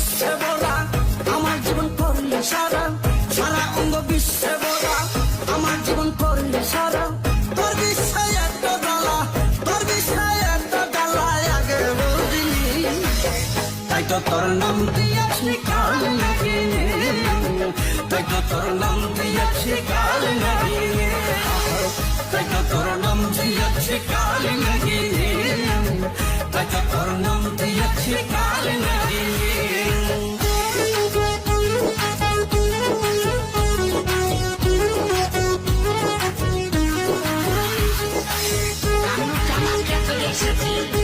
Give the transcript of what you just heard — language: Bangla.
বিশ্বে বলা আমার জীবন করলে সারা সারা অঙ্গ বিশ্বে বলা আমার জীবন করলে সারা। তোর বিশ্বে একটা দালা তোর বিশ্বে একটা দালা আগে বলিনি। তাই তো তোর নাম দিয়েছি, কাল নাকি তাই তো তোর নাম দিয়েছি, কাল নাকি তাই তো তোর নাম দিয়েছি, কাল নাকি তাই তো তোর নাম দিয়েছি, কাল নাকি Nation TV.